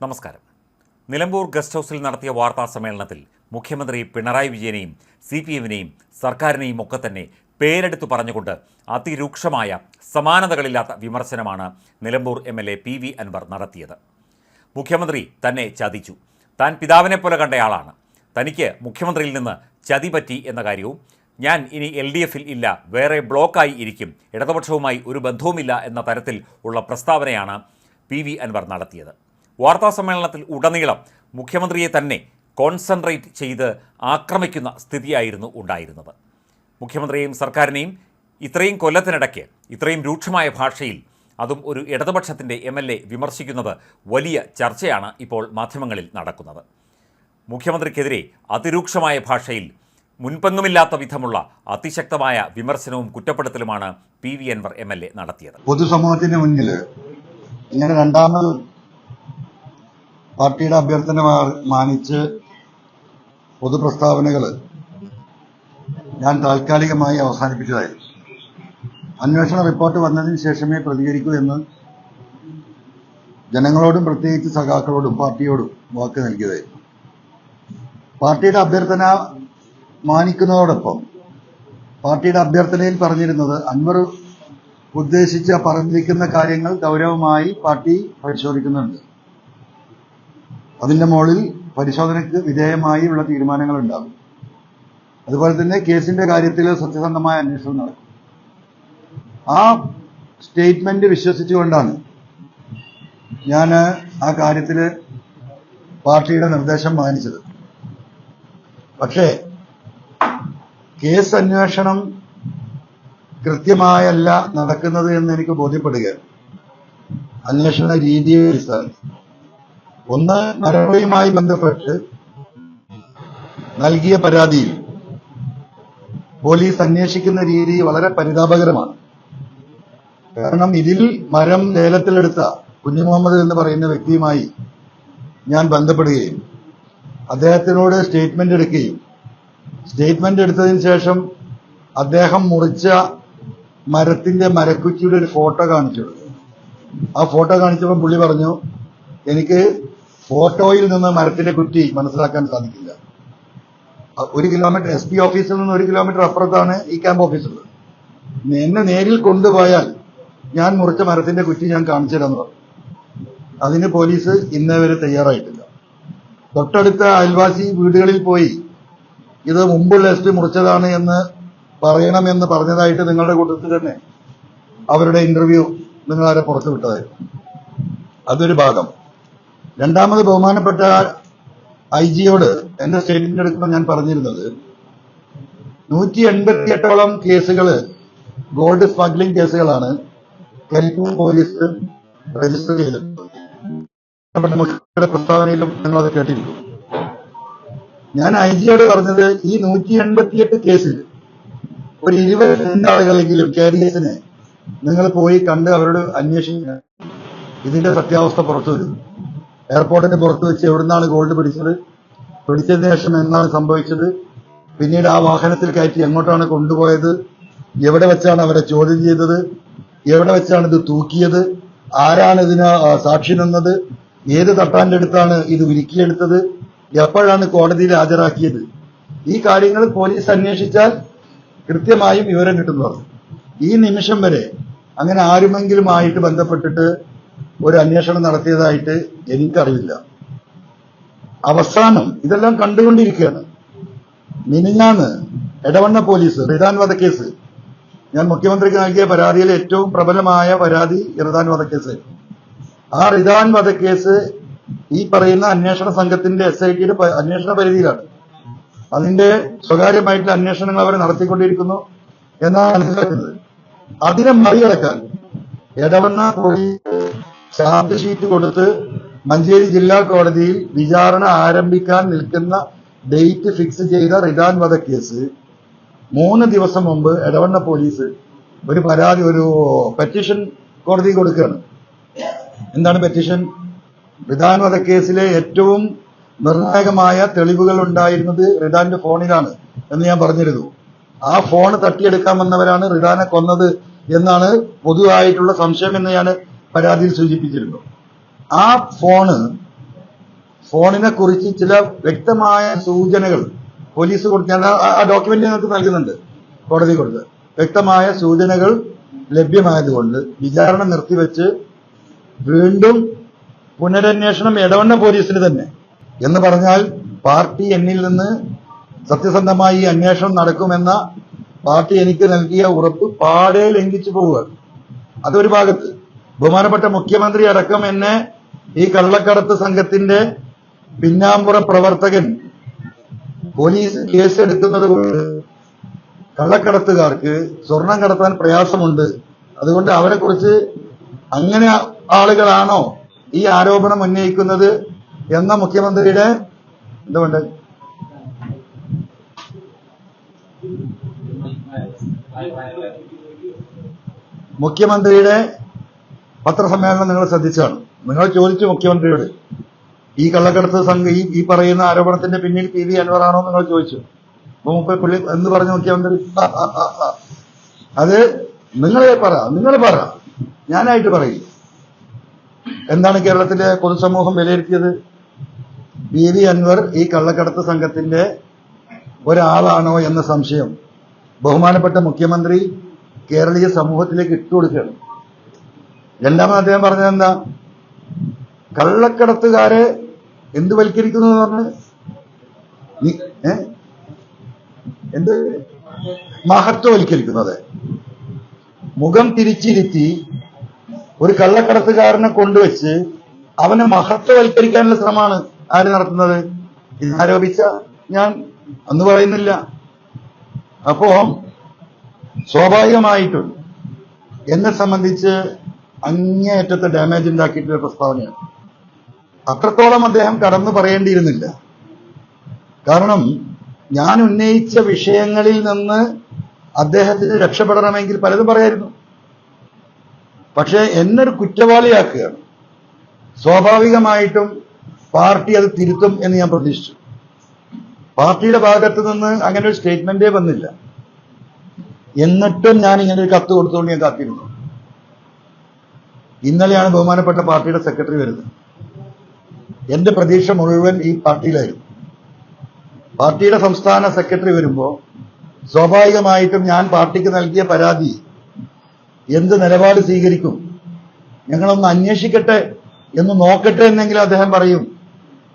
നമസ്കാരം. നിലമ്പൂർ ഗസ്റ്റ് ഹൗസിൽ നടത്തിയ വാർത്താ സമ്മേളനത്തിൽ മുഖ്യമന്ത്രി പിണറായി വിജയനെയും സി പി എമ്മിനെയും സർക്കാരിനെയും ഒക്കെ തന്നെ പേരെടുത്തു പറഞ്ഞുകൊണ്ട് അതിരൂക്ഷമായ സമാനതകളില്ലാത്ത വിമർശനമാണ് Nilambur M L A P V Anwar നടത്തിയത്. മുഖ്യമന്ത്രി തന്നെ ചതിച്ചു. താൻ പിതാവിനെ പോലെ കണ്ടയാളാണ്. തനിക്ക് മുഖ്യമന്ത്രിയിൽ നിന്ന് ചതി പറ്റി എന്ന കാര്യവും ഞാൻ ഇനി എൽ ഡി എഫിൽ ഇല്ല വേറെ ബ്ലോക്കായി ഇരിക്കും ഇടതുപക്ഷവുമായി ഒരു ബന്ധവുമില്ല എന്ന തരത്തിൽ ഉള്ള പ്രസ്താവനയാണ് പി വി അൻവർ നടത്തിയത്. വാർത്താ സമ്മേളനത്തിൽ ഉടനീളം മുഖ്യമന്ത്രിയെ തന്നെ കോൺസെൻട്രേറ്റ് ചെയ്ത് ആക്രമിക്കുന്ന സ്ഥിതിയായിരുന്നു ഉണ്ടായിരുന്നത്. മുഖ്യമന്ത്രിയെയും സർക്കാരിനെയും ഇത്രയും കൊല്ലത്തിനിടയ്ക്ക് ഇത്രയും രൂക്ഷമായ ഭാഷയിൽ അതും ഒരു ഇടതുപക്ഷത്തിന്റെ എം എൽ എ വിമർശിക്കുന്നത് വലിയ ചർച്ചയാണ് ഇപ്പോൾ മാധ്യമങ്ങളിൽ നടക്കുന്നത്. മുഖ്യമന്ത്രിക്കെതിരെ അതിരൂക്ഷമായ ഭാഷയിൽ മുൻപങ്ങുമില്ലാത്ത വിധമുള്ള അതിശക്തമായ വിമർശനവും കുറ്റപ്പെടുത്തലുമാണ് P V Anwar M L A നടത്തിയത്. പൊതുസമൂഹത്തിന് മുന്നിൽ ഇങ്ങനെ രണ്ടാമത് പാർട്ടിയുടെ അഭ്യർത്ഥന മാനിച്ച് പൊതുപ്രസ്താവനകൾ ഞാൻ താൽക്കാലികമായി അവസാനിപ്പിച്ചതായിരുന്നു. അന്വേഷണ റിപ്പോർട്ട് വന്നതിന് ശേഷമേ പ്രതികരിക്കൂ എന്ന് ജനങ്ങളോടും പ്രത്യേകിച്ച് സഖാക്കളോടും പാർട്ടിയോടും വാക്ക് നൽകിയതായിരുന്നു. പാർട്ടിയുടെ അഭ്യർത്ഥന മാനിക്കുന്നതോടൊപ്പം പാർട്ടിയുടെ അഭ്യർത്ഥനയിൽ പറഞ്ഞിരുന്നത് അൻവർ ഉദ്ദേശിച്ച പറഞ്ഞിരിക്കുന്ന കാര്യങ്ങൾ ഗൗരവമായി പാർട്ടി പരിശോധിക്കുന്നുണ്ട്. അതിന്റെ മുകളിൽ പരിശോധനയ്ക്ക് വിധേയമായി ഉള്ള തീരുമാനങ്ങൾ ഉണ്ടാകും അതുപോലെ തന്നെ കേസിന്റെ കാര്യത്തിൽ സത്യസന്ധമായ അന്വേഷണം നടക്കും. ആ സ്റ്റേറ്റ്മെന്റ് വിശ്വസിച്ചുകൊണ്ടാണ് ഞാൻ ആ കാര്യത്തിൽ പാർട്ടിയുടെ നിർദ്ദേശം മാനിച്ചത്. പക്ഷേ കേസ് അന്വേഷണം കൃത്യമായല്ല നടക്കുന്നത് എന്ന് എനിക്ക് ബോധ്യപ്പെടുകയാണ്. അന്വേഷണ രീതിയെ അടിസ്ഥാനത്തിൽ ഒന്ന് നരവയുമായി ബന്ധപ്പെട്ട് നൽകിയ പരാതിയിൽ പോലീസ് അന്വേഷിക്കുന്ന രീതി വളരെ പരിതാപകരമാണ്. കാരണം ഇതിൽ മരം ലേലത്തിലെടുത്ത കുഞ്ഞു മുഹമ്മദ് എന്ന് പറയുന്ന വ്യക്തിയുമായി ഞാൻ ബന്ധപ്പെടുകയും അദ്ദേഹത്തിനോട് സ്റ്റേറ്റ്മെന്റ് എടുക്കുകയും സ്റ്റേറ്റ്മെന്റ് എടുത്തതിന് ശേഷം അദ്ദേഹം മുറിച്ച മരത്തിന്റെ മരക്കുറ്റിയുടെ ഒരു ഫോട്ടോ കാണിച്ചു. ആ ഫോട്ടോ കാണിച്ചപ്പോൾ പുള്ളി പറഞ്ഞു എനിക്ക് ഫോട്ടോയിൽ നിന്ന് മരത്തിന്റെ കുറ്റി മനസ്സിലാക്കാൻ സാധിക്കില്ല. ഒരു കിലോമീറ്റർ എസ് പി ഓഫീസിൽ നിന്ന് ഒരു കിലോമീറ്റർ അപ്പുറത്താണ് ഈ ക്യാമ്പ് ഓഫീസുള്ളത്. എന്നെ നേരിൽ കൊണ്ടുപോയാൽ ഞാൻ മുറിച്ച മരത്തിന്റെ കുറ്റി ഞാൻ കാണിച്ചു തരാമെന്ന് പറഞ്ഞു. അതിന് പോലീസ് ഇന്നേ വരെ തയ്യാറായിട്ടില്ല. തൊട്ടടുത്ത അയൽവാസി വീടുകളിൽ പോയി ഇത് മുമ്പുള്ള എസ് പി മുറിച്ചതാണ് എന്ന് പറയണമെന്ന് പറഞ്ഞതായിട്ട് നിങ്ങളുടെ കൂട്ടത്തിൽ തന്നെ അവരുടെ ഇന്റർവ്യൂ നിങ്ങളാരെ പുറത്തുവിട്ടതായിരുന്നു. പുറത്തു വിട്ടതായിരുന്നു അതൊരു ഭാഗം. രണ്ടാമത് ബഹുമാനപ്പെട്ട ഐ ജിയോട് എന്റെ സ്റ്റേറ്റ്മെന്റ് എടുക്കുമ്പോൾ ഞാൻ പറഞ്ഞിരുന്നത് നൂറ്റി എൺപത്തി എട്ടോളം കേസുകൾ ഗോൾഡ് സ്മഗ്ലിംഗ് കേസുകളാണ് കരിപ്പൂർ പോലീസ് രജിസ്റ്റർ നമ്മുടെ മുഖ്യമന്ത്രിയുടെ പ്രസ്താവനയിലും ഞങ്ങൾ അത് കേട്ടിരിക്കും. ഞാൻ ഐ ജിയോട് പറഞ്ഞത് ഈ നൂറ്റി എൺപത്തിയെട്ട് കേസിൽ ഒരു ഇരുപത് ആളുകളെങ്കിലും കേരളീയസിനെ നിങ്ങൾ പോയി കണ്ട് അവരോട് അന്വേഷിക്കുക. ഇതിന്റെ സത്യാവസ്ഥ പുറത്തു വരും എയർപോർട്ടിന് പുറത്ത് വെച്ച് എവിടുന്നാണ് ഗോൾഡ് പിടിച്ചത്? പിടിച്ചതിന് ശേഷം എന്താണ് സംഭവിച്ചത്? പിന്നീട് ആ വാഹനത്തിൽ കയറ്റി എങ്ങോട്ടാണ് കൊണ്ടുപോയത്? എവിടെ വെച്ചാണ് അവരെ ചോദ്യം ചെയ്തത്? എവിടെ വെച്ചാണ് ഇത് തൂക്കിയത്? ആരാണ് ഇതിന് സാക്ഷി നിന്നത്? ഏത് തട്ടാന്റെ അടുത്താണ് ഇത് ഉരുക്കിയെടുത്തത് എപ്പോഴാണ് കോടതിയിൽ ഹാജരാക്കിയത്? ഈ കാര്യങ്ങൾ പോലീസ് അന്വേഷിച്ചാൽ കൃത്യമായും വിവരം കിട്ടുന്നതാണ്. ഈ നിമിഷം വരെ അങ്ങനെ ആരുമെങ്കിലുമായിട്ട് ബന്ധപ്പെട്ടിട്ട് ഒരു അന്വേഷണം നടത്തിയതായിട്ട് എനിക്കറിയില്ല. അവസാനം ഇതെല്ലാം കണ്ടുകൊണ്ടിരിക്കുകയാണ്. മിനിഞ്ഞാന്ന് എടവണ്ണ പോലീസ് റിദാൻ വധക്കേസ് ഞാൻ മുഖ്യമന്ത്രിക്ക് നൽകിയ പരാതിയിൽ ഏറ്റവും പ്രബലമായ പരാതി റിദാൻ വധക്കേസ് ആ റിദാൻ വധക്കേസ് ഈ പറയുന്ന അന്വേഷണ സംഘത്തിന്റെ എസ് ഐ ടിയുടെ അന്വേഷണ പരിധിയിലാണ്. അതിന്റെ സ്വകാര്യമായിട്ടുള്ള അന്വേഷണങ്ങൾ അവർ നടത്തിക്കൊണ്ടിരിക്കുന്നു എന്നാണ് മനസ്സിലാക്കുന്നത്. അതിനെ മറികടക്കാൻ എടവണ്ണ പോലീസ് ചാർജ് ഷീറ്റ് കൊടുത്ത് മഞ്ചേരി ജില്ലാ കോടതിയിൽ വിചാരണ ആരംഭിക്കാൻ നിൽക്കുന്ന ഡേറ്റ് ഫിക്സ് ചെയ്ത റിദാൻ കേസ് മൂന്ന് ദിവസം മുമ്പ് എടവണ്ണ പോലീസ് ഒരു പരാതി ഒരു പെറ്റീഷൻ കോടതി കൊടുക്കുകയാണ്. എന്താണ് പെറ്റീഷൻ? റിദാൻ വധക്കേസിലെ ഏറ്റവും നിർണായകമായ തെളിവുകൾ ഉണ്ടായിരുന്നത് റിദാന്റെ ഫോണിലാണ് എന്ന് ഞാൻ പറഞ്ഞിരുന്നു. ആ ഫോൺ തട്ടിയെടുക്കാൻ വന്നവരാണ് റിദാനെ കൊന്നത് എന്നാണ് പൊതുവായിട്ടുള്ള സംശയം എന്ന് ഞാൻ പരാതിയിൽ സൂചിപ്പിച്ചിരുന്നു. ആ ഫോണ് ഫോണിനെ കുറിച്ച് ചില വ്യക്തമായ സൂചനകൾ പോലീസ് കൊടുത്ത് ആ ഡോക്യുമെന്റ് ഞങ്ങൾക്ക് നൽകുന്നുണ്ട് കോടതി കൊടുത്ത്. വ്യക്തമായ സൂചനകൾ ലഭ്യമായതുകൊണ്ട് വിചാരണ നിർത്തിവെച്ച് വീണ്ടും പുനരന്വേഷണം ഇടവണ്ണ പോലീസിന് തന്നെ. എന്ന് പറഞ്ഞാൽ പാർട്ടി എന്നിൽ നിന്ന് സത്യസന്ധമായി അന്വേഷണം നടക്കുമെന്ന പാർട്ടി എനിക്ക് നൽകിയ ഉറപ്പ് പാടെ ലംഘിച്ചു പോവുക അതൊരു ഭാഗത്ത് ബഹുമാനപ്പെട്ട മുഖ്യമന്ത്രി അടക്കം എന്നെ ഈ കള്ളക്കടത്ത് സംഘത്തിന്റെ പിന്നാമ്പുറ പ്രവർത്തകൻ പോലീസ് കേസ് എടുക്കുന്നത് കൊണ്ട് കള്ളക്കടത്തുകാർക്ക് സ്വർണം കടത്താൻ പ്രയാസമുണ്ട്. അതുകൊണ്ട് അവരെ കുറിച്ച് അങ്ങനെ ആളുകളാണോ ഈ ആരോപണം ഉന്നയിക്കുന്നത് എന്ന മുഖ്യമന്ത്രിയുടെ എന്തുകൊണ്ട്? മുഖ്യമന്ത്രിയുടെ പത്രസമ്മേളനം നിങ്ങൾ ശ്രദ്ധിച്ചാണ്. നിങ്ങൾ ചോദിച്ചു മുഖ്യമന്ത്രിയോട് ഈ കള്ളക്കടത്ത് സംഘം ഈ ഈ പറയുന്ന ആരോപണത്തിന്റെ പിന്നിൽ പി വി അൻവറാണോ നിങ്ങൾ ചോദിച്ചു. മുമ്പ് പുള്ളി എന്ന് പറഞ്ഞു മുഖ്യമന്ത്രി. അത് നിങ്ങളെ പറ നിങ്ങൾ പറ. ഞാനായിട്ട് പറയും. എന്താണ് കേരളത്തിലെ പൊതുസമൂഹം വിലയിരുത്തിയത്? പി വി അൻവർ ഈ കള്ളക്കടത്ത് സംഘത്തിന്റെ ഒരാളാണോ എന്ന സംശയം ബഹുമാനപ്പെട്ട മുഖ്യമന്ത്രി കേരളീയ സമൂഹത്തിലേക്ക് ഇട്ടുകൊടുക്കുകയാണ്. രണ്ടാമത് അദ്ദേഹം പറഞ്ഞത് എന്താ? കള്ളക്കടത്തുകാരെ എന്ത് വൽക്കരിക്കുന്നു എന്ന് പറഞ്ഞ്? നീ-? എന്ത്? മഹത്വവൽക്കരിക്കുന്നത് മുഖം തിരിച്ചിരുത്തി ഒരു കള്ളക്കടത്തുകാരനെ കൊണ്ടുവച്ച് അവനെ മഹത്വവൽക്കരിക്കാനുള്ള ശ്രമമാണ് ആര് നടത്തുന്നത്? ഇതാരോപിച്ച ഞാൻ അന്ന് പറയുന്നില്ല. അപ്പോ സ്വാഭാവികമായിട്ടും എന്നെ സംബന്ധിച്ച് അങ്ങേയറ്റത്തെ ഡാമേജ് ഉണ്ടാക്കിയിട്ടുള്ള പ്രസ്താവനയാണ്. അത്രത്തോളം അദ്ദേഹം കടന്നു പറയേണ്ടിയിരുന്നില്ല. കാരണം ഞാൻ ഉന്നയിച്ച വിഷയങ്ങളിൽ നിന്ന് അദ്ദേഹത്തിന് രക്ഷപ്പെടണമെങ്കിൽ പലതും പറയായിരുന്നു. പക്ഷേ എന്നൊരു കുറ്റവാളിയാക്കുകയാണ് സ്വാഭാവികമായിട്ടും പാർട്ടി അത് തിരുത്തും എന്ന് ഞാൻ പ്രതീക്ഷിച്ചു. പാർട്ടിയുടെ ഭാഗത്ത് നിന്ന് അങ്ങനെ ഒരു സ്റ്റേറ്റ്മെന്റേ വന്നില്ല. എന്നിട്ടും ഞാൻ ഇങ്ങനെ ഒരു കത്ത് കൊടുത്തുകൊണ്ട് ഞാൻ കാത്തിരുന്നു. ഇന്നലെയാണ് ബഹുമാനപ്പെട്ട പാർട്ടിയുടെ സെക്രട്ടറി വരുന്നത്. എന്റെ പ്രതീക്ഷ മുഴുവൻ ഈ പാർട്ടിയിലായിരുന്നു പാർട്ടിയുടെ സംസ്ഥാന സെക്രട്ടറി വരുമ്പോൾ സ്വാഭാവികമായിട്ടും ഞാൻ പാർട്ടിക്ക് നൽകിയ പരാതി എന്ത് നിലപാട് സ്വീകരിക്കും ഞങ്ങളൊന്ന് അന്വേഷിക്കട്ടെ എന്ന് നോക്കട്ടെ എന്നെങ്കിലും അദ്ദേഹം പറയും.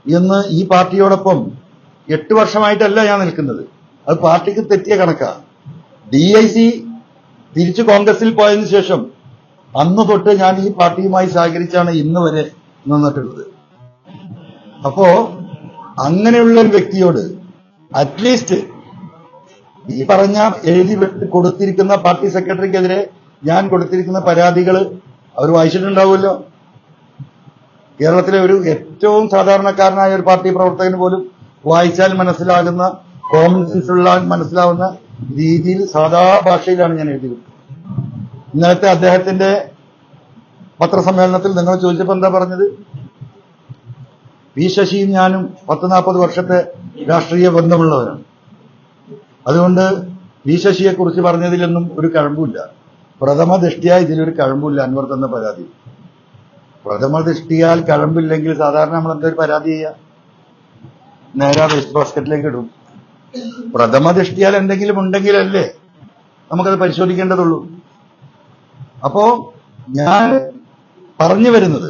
എന്ന് ഈ പാർട്ടിയോടൊപ്പം എട്ട് വർഷമായിട്ടല്ല ഞാൻ നിൽക്കുന്നത്. അത് പാർട്ടിക്ക് തെറ്റിയ കണക്കാണ് ഡി ഐ സി തിരിച്ചു കോൺഗ്രസിൽ പോയതിനു ശേഷം അന്ന് തൊട്ട് ഞാൻ ഈ പാർട്ടിയുമായി സഹകരിച്ചാണ് ഇന്ന് വരെ നിന്നിട്ടുള്ളത്. അപ്പോ അങ്ങനെയുള്ള ഒരു വ്യക്തിയോട് അറ്റ്ലീസ്റ്റ് ഈ പറഞ്ഞ എഴുതി കൊടുത്തിരിക്കുന്ന പാർട്ടി സെക്രട്ടറിക്കെതിരെ ഞാൻ കൊടുത്തിരിക്കുന്ന പരാതികൾ അവർ വായിച്ചിട്ടുണ്ടാവുമല്ലോ. കേരളത്തിലെ ഒരു ഏറ്റവും സാധാരണക്കാരനായ ഒരു പാർട്ടി പ്രവർത്തകന് പോലും വായിച്ചാൽ മനസ്സിലാകുന്ന കോമൺ സെൻസ് ഉള്ള മനസ്സിലാവുന്ന രീതിയിൽ സാധാ ഭാഷയിലാണ് ഞാൻ എഴുതി വിട്ടത് ഇന്നലത്തെ അദ്ദേഹത്തിന്റെ പത്രസമ്മേളനത്തിൽ നിങ്ങൾ ചോദിച്ചപ്പോൾ എന്താ പറഞ്ഞത്? വി ശശിയും ഞാനും പത്ത് നാൽപ്പത് വർഷത്തെ രാഷ്ട്രീയ ബന്ധമുള്ളവരാണ്. അതുകൊണ്ട് വി ശശിയെക്കുറിച്ച് പറഞ്ഞതിലൊന്നും ഒരു കഴമ്പില്ല പ്രഥമ ദൃഷ്ടിയാൽ ഇതിലൊരു കഴമ്പില്ല അൻവർ തന്ന പരാതി. പ്രഥമ ദൃഷ്ടിയാൽ കഴമ്പില്ലെങ്കിൽ സാധാരണ നമ്മൾ എന്തൊരു പരാതി ചെയ്യുക നേരെ വേസ്റ്റ് ബാസ്ക്കറ്റിലേക്ക് ഇടും. പ്രഥമ ദൃഷ്ടിയാൽ എന്തെങ്കിലും ഉണ്ടെങ്കിലല്ലേ നമുക്കത് പരിശോധിക്കേണ്ടതുള്ളൂ. അപ്പോ ഞാൻ പറഞ്ഞു വരുന്നത്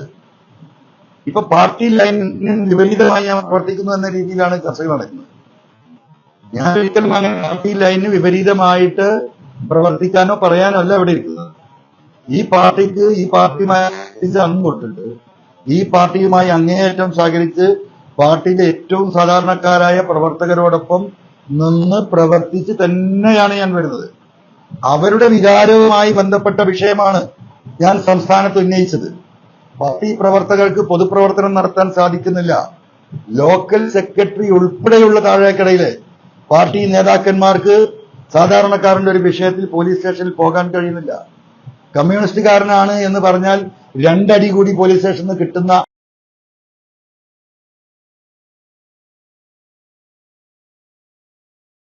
ഇപ്പൊ പാർട്ടി ലൈനിന് വിപരീതമായി ഞാൻ പ്രവർത്തിക്കുന്നു എന്ന രീതിയിലാണ് ചർച്ചകൾ നടക്കുന്നത്. ഞാൻ ഒരിക്കലും അങ്ങനെ പാർട്ടി ലൈനിന് വിപരീതമായിട്ട് പ്രവർത്തിക്കാനോ പറയാനോ അല്ല ഇവിടെ ഇരിക്കുന്നത്. ഈ പാർട്ടിക്ക് ഈ പാർട്ടിയുമായി അങ്ങോട്ടുണ്ട് ഈ പാർട്ടിയുമായി അങ്ങേയറ്റം സഹകരിച്ച് പാർട്ടിയിലെ ഏറ്റവും സാധാരണക്കാരായ പ്രവർത്തകരോടൊപ്പം നിന്ന് പ്രവർത്തിച്ച് തന്നെയാണ് ഞാൻ വരുന്നത്. അവരുടെ വികാരവുമായി ബന്ധപ്പെട്ട വിഷയമാണ് ഞാൻ സംസ്ഥാനത്ത് ഉന്നയിച്ചത്. പാർട്ടി പ്രവർത്തകർക്ക് പൊതുപ്രവർത്തനം നടത്താൻ സാധിക്കുന്നില്ല. ലോക്കൽ സെക്രട്ടറി ഉൾപ്പെടെയുള്ള താഴേക്കടയിലെ പാർട്ടി നേതാക്കന്മാർക്ക് സാധാരണക്കാരന്റെ ഒരു വിഷയത്തിൽ പോലീസ് സ്റ്റേഷനിൽ പോകാൻ കഴിയുന്നില്ല. കമ്മ്യൂണിസ്റ്റുകാരനാണ് എന്ന് പറഞ്ഞാൽ രണ്ടടി കൂടി പോലീസ് സ്റ്റേഷനിൽ കിട്ടുന്ന